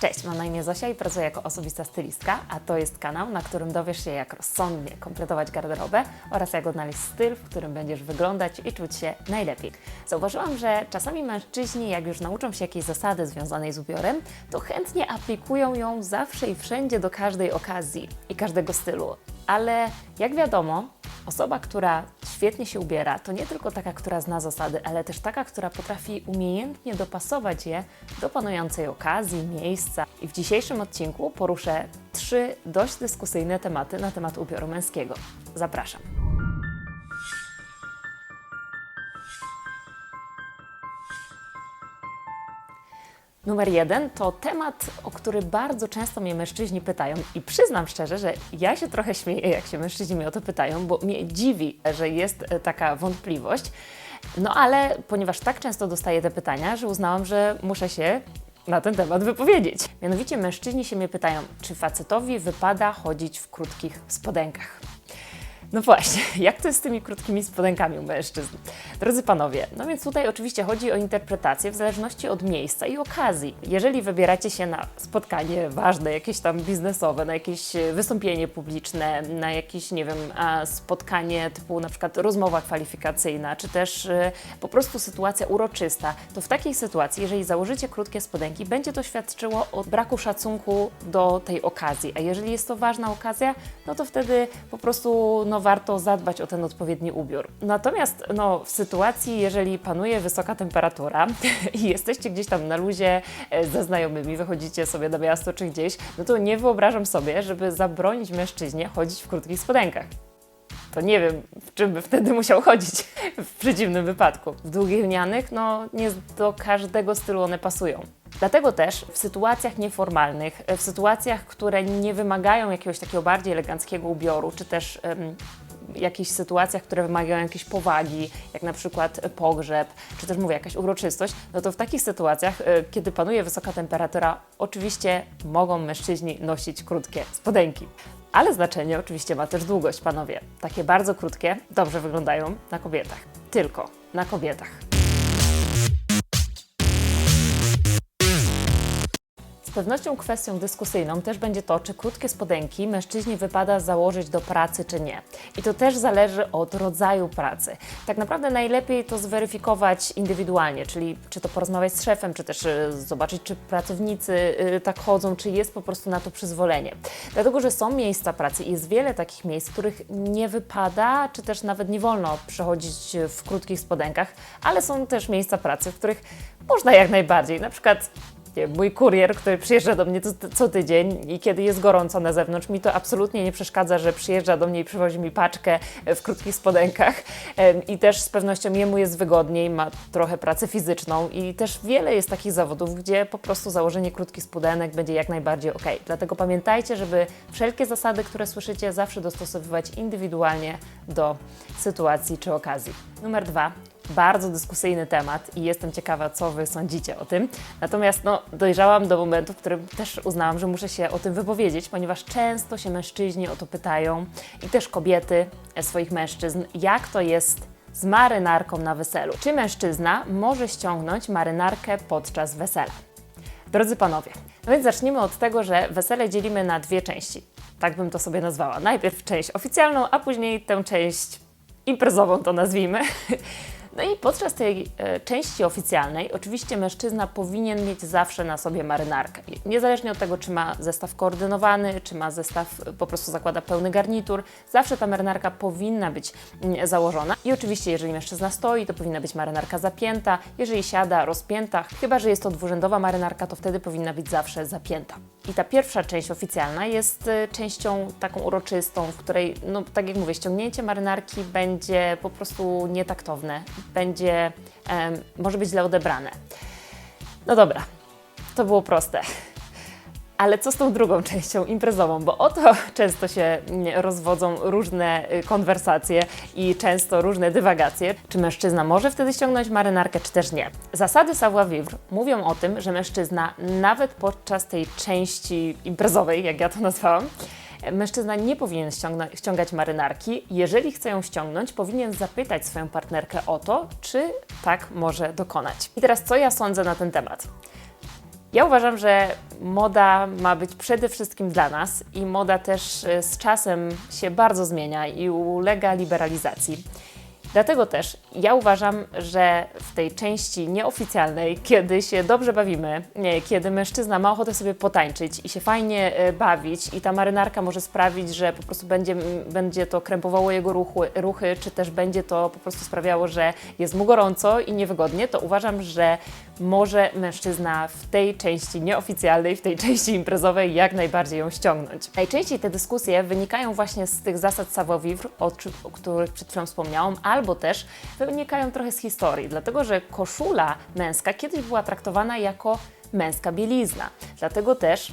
Cześć, mam na imię Zosia i pracuję jako osobista stylistka, a to jest kanał, na którym dowiesz się, jak rozsądnie kompletować garderobę oraz jak odnaleźć styl, w którym będziesz wyglądać i czuć się najlepiej. Zauważyłam, że czasami mężczyźni, jak już nauczą się jakiejś zasady związanej z ubiorem, to chętnie aplikują ją zawsze i wszędzie do każdej okazji i każdego stylu. Ale jak wiadomo, Osoba, która świetnie się ubiera, to nie tylko taka, która zna zasady, ale też taka, która potrafi umiejętnie dopasować je do panującej okazji, miejsca. I w dzisiejszym odcinku poruszę trzy dość dyskusyjne tematy na temat ubioru męskiego. Zapraszam. Numer jeden to temat, o który bardzo często mnie mężczyźni pytają i przyznam szczerze, że ja się trochę śmieję, jak się mężczyźni mnie o to pytają, bo mnie dziwi, że jest e, taka wątpliwość. No ale ponieważ tak często dostaję te pytania, że uznałam, że muszę się na ten temat wypowiedzieć. Mianowicie mężczyźni się mnie pytają, czy facetowi wypada chodzić w krótkich spodenkach. No właśnie, jak to jest z tymi krótkimi spodenkami u mężczyzn? Drodzy panowie, no więc tutaj oczywiście chodzi o interpretację w zależności od miejsca i okazji. Jeżeli wybieracie się na spotkanie ważne, jakieś tam biznesowe, na jakieś e, wystąpienie publiczne, na jakieś, nie wiem, spotkanie typu na przykład rozmowa kwalifikacyjna, czy też e, po prostu sytuacja uroczysta, to w takiej sytuacji, jeżeli założycie krótkie spodenki, będzie to świadczyło o braku szacunku do tej okazji. A jeżeli jest to ważna okazja, no to wtedy po prostu no, warto zadbać o ten odpowiedni ubiór. Natomiast no, w sytuacji, jeżeli panuje wysoka temperatura i jesteście gdzieś tam na luzie e, ze znajomymi, wychodzicie sobie do miasta czy gdzieś, no to nie wyobrażam sobie, żeby zabronić mężczyźnie chodzić w krótkich spodenkach to nie wiem, w czym by wtedy musiał chodzić w przeciwnym wypadku. W długich lnianych, no nie do każdego stylu one pasują. Dlatego też w sytuacjach nieformalnych, w sytuacjach, które nie wymagają jakiegoś takiego bardziej eleganckiego ubioru, czy też em, jakichś sytuacjach, które wymagają jakiejś powagi, jak na przykład pogrzeb, czy też mówię, jakaś uroczystość, no to w takich sytuacjach, e, kiedy panuje wysoka temperatura, oczywiście mogą mężczyźni nosić krótkie spodenki. Ale znaczenie oczywiście ma też długość, panowie. Takie bardzo krótkie dobrze wyglądają na kobietach. Tylko na kobietach. Pewnością kwestią dyskusyjną też będzie to, czy krótkie spodenki mężczyźnie wypada założyć do pracy, czy nie. I to też zależy od rodzaju pracy. Tak naprawdę najlepiej to zweryfikować indywidualnie, czyli czy to porozmawiać z szefem, czy też y, zobaczyć, czy pracownicy y, tak chodzą, czy jest po prostu na to przyzwolenie. Dlatego, że są miejsca pracy i jest wiele takich miejsc, których nie wypada, czy też nawet nie wolno przechodzić w krótkich spodenkach, ale są też miejsca pracy, w których można jak najbardziej. Na przykład nie, mój kurier, który przyjeżdża do mnie co, co, tydzień i kiedy jest gorąco na zewnątrz, mi to absolutnie nie przeszkadza, że przyjeżdża do mnie i przywozi mi paczkę w krótkich spodenkach i też z pewnością jemu jest wygodniej, ma trochę pracę fizyczną i też wiele jest takich zawodów, gdzie po prostu założenie krótkich spodenek będzie jak najbardziej ok. Dlatego pamiętajcie, żeby wszelkie zasady, które słyszycie, zawsze dostosowywać indywidualnie do sytuacji czy okazji. Numer dwa bardzo dyskusyjny temat i jestem ciekawa, co Wy sądzicie o tym. Natomiast no, dojrzałam do momentu, w którym też uznałam, że muszę się o tym wypowiedzieć, ponieważ często się mężczyźni o to pytają i też kobiety swoich mężczyzn, jak to jest z marynarką na weselu. Czy mężczyzna może ściągnąć marynarkę podczas wesela? Drodzy panowie, no więc zacznijmy od tego, że wesele dzielimy na dwie części. Tak bym to sobie nazwała. Najpierw część oficjalną, a później tę część imprezową to nazwijmy. No i podczas tej e, części oficjalnej oczywiście mężczyzna powinien mieć zawsze na sobie marynarkę. Niezależnie od tego, czy ma zestaw koordynowany, czy ma zestaw, e, po prostu zakłada pełny garnitur, zawsze ta marynarka powinna być mm, założona. I oczywiście, jeżeli mężczyzna stoi, to powinna być marynarka zapięta, jeżeli siada, rozpięta. Chyba, że jest to dwurzędowa marynarka, to wtedy powinna być zawsze zapięta. I ta pierwsza część oficjalna jest e, częścią taką uroczystą, w której, no tak jak mówię, ściągnięcie marynarki będzie po prostu nietaktowne będzie, może być źle odebrane. No dobra, to było proste. Ale co z tą drugą częścią imprezową? Bo o to często się mm, rozwodzą różne y, konwersacje i często różne dywagacje. Czy mężczyzna może wtedy ściągnąć marynarkę, czy też nie? Zasady savoir-vivre mówią o tym, że mężczyzna nawet podczas tej części imprezowej, jak ja to nazwałam, Mężczyzna nie powinien ściągać marynarki. Jeżeli chce ją ściągnąć, powinien zapytać swoją partnerkę o to, czy tak może dokonać. I teraz co ja sądzę na ten temat? Ja uważam, że moda ma być przede wszystkim dla nas i moda też e, z czasem się bardzo zmienia i ulega liberalizacji. Dlatego też ja uważam, że w tej części nieoficjalnej, kiedy się dobrze bawimy, nie, kiedy mężczyzna ma ochotę sobie potańczyć i się fajnie e, bawić i ta marynarka może sprawić, że po prostu będzie, będzie to krępowało jego ruchy, ruchy, czy też będzie to po prostu sprawiało, że jest mu gorąco i niewygodnie, to uważam, że może mężczyzna w tej części nieoficjalnej, w tej części imprezowej jak najbardziej ją ściągnąć. Najczęściej te dyskusje wynikają właśnie z tych zasad savoir-vivre, o, o których przed chwilą wspomniałam, albo też wynikają trochę z historii, dlatego że koszula męska kiedyś była traktowana jako męska bielizna. Dlatego też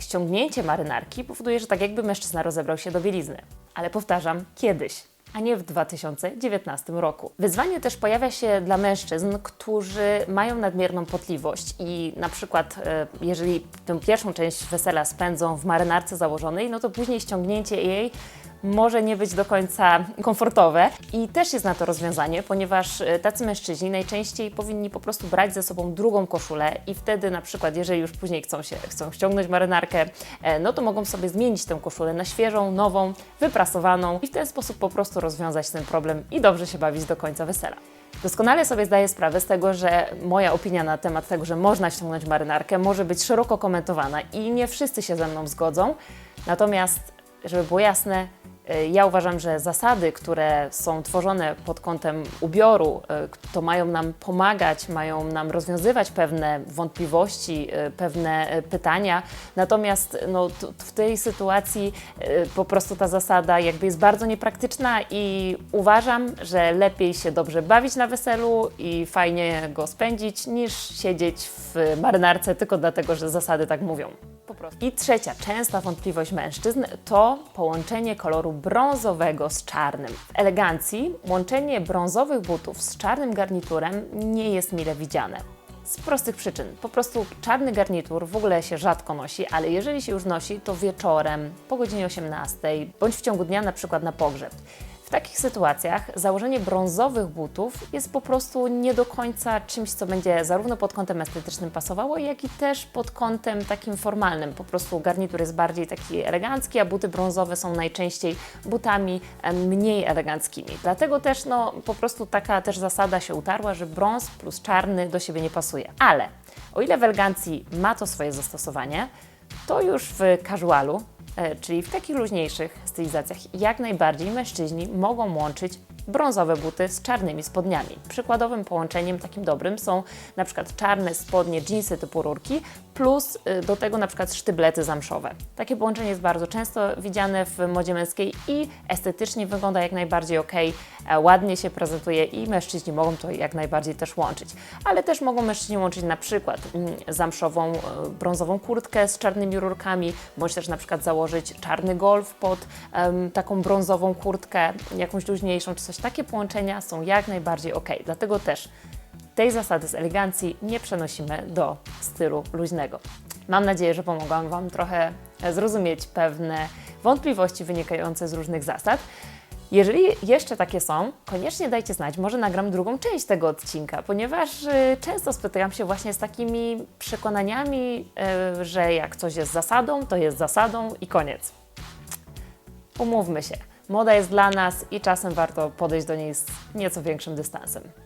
ściągnięcie marynarki powoduje, że tak jakby mężczyzna rozebrał się do bielizny. Ale powtarzam, kiedyś a nie w 2019 roku. Wyzwanie też pojawia się dla mężczyzn, którzy mają nadmierną potliwość i na przykład e, jeżeli tę pierwszą część wesela spędzą w marynarce założonej, no to później ściągnięcie jej może nie być do końca komfortowe i też jest na to rozwiązanie, ponieważ e, tacy mężczyźni najczęściej powinni po prostu brać ze sobą drugą koszulę i wtedy na przykład, jeżeli już później chcą się chcą ściągnąć marynarkę, e, no to mogą sobie zmienić tę koszulę na świeżą, nową, wyprasowaną i w ten sposób po prostu rozwiązać ten problem i dobrze się bawić do końca wesela. Doskonale sobie zdaję sprawę z tego, że moja opinia na temat tego, że można ściągnąć marynarkę, może być szeroko komentowana i nie wszyscy się ze mną zgodzą. Natomiast, żeby było jasne, y, ja uważam, że zasady, które są tworzone pod kątem ubioru, y, to mają nam pomagać, mają nam rozwiązywać pewne wątpliwości, y, pewne pytania. Natomiast no, w tej sytuacji po prostu ta zasada jakby jest bardzo niepraktyczna i uważam, że lepiej się dobrze bawić na weselu i fajnie go spędzić, niż siedzieć w marynarce tylko dlatego, że zasady tak mówią. Po prostu. I trzecia częsta wątpliwość mężczyzn to połączenie koloru brązowego z czarnym. W elegancji łączenie brązowych butów z czarnym garniturem nie jest mile widziane. Z prostych przyczyn. Po prostu czarny garnitur w ogóle się rzadko nosi, ale jeżeli się już nosi, to wieczorem, po godzinie 18, bądź w ciągu dnia, na przykład na pogrzeb. W takich sytuacjach założenie brązowych butów jest po prostu nie do końca czymś, co będzie zarówno pod kątem estetycznym pasowało, jak i też pod kątem takim formalnym. Po prostu garnitur jest bardziej taki elegancki, a buty brązowe są najczęściej butami mniej eleganckimi. Dlatego też no, po prostu taka też zasada się utarła, że brąz plus czarny do siebie nie pasuje. Ale o ile w elegancji ma to swoje zastosowanie, to już w casualu czyli w takich luźniejszych stylizacjach jak najbardziej mężczyźni mogą łączyć brązowe buty z czarnymi spodniami. Przykładowym połączeniem takim dobrym są na przykład czarne spodnie, dżinsy typu rurki plus y, do tego na przykład sztyblety zamszowe. Takie połączenie jest bardzo często widziane w modzie męskiej i estetycznie wygląda jak najbardziej ok, e, ładnie się prezentuje i mężczyźni mogą to jak najbardziej też łączyć. Ale też mogą mężczyźni łączyć na przykład mm, zamszową, e, brązową kurtkę z czarnymi rurkami, bądź też na przykład założyć czarny golf pod em, taką brązową kurtkę, jakąś luźniejszą czy coś. Takie połączenia są jak najbardziej ok. Dlatego też tej zasady z elegancji nie przenosimy do stylu luźnego. Mam nadzieję, że pomogłam Wam trochę zrozumieć pewne wątpliwości wynikające z różnych zasad. Jeżeli jeszcze takie są, koniecznie dajcie znać, może nagram drugą część tego odcinka, ponieważ y, często spotykam się właśnie z takimi przekonaniami, y, że jak coś jest zasadą, to jest zasadą i koniec. Umówmy się, moda jest dla nas i czasem warto podejść do niej z nieco większym dystansem.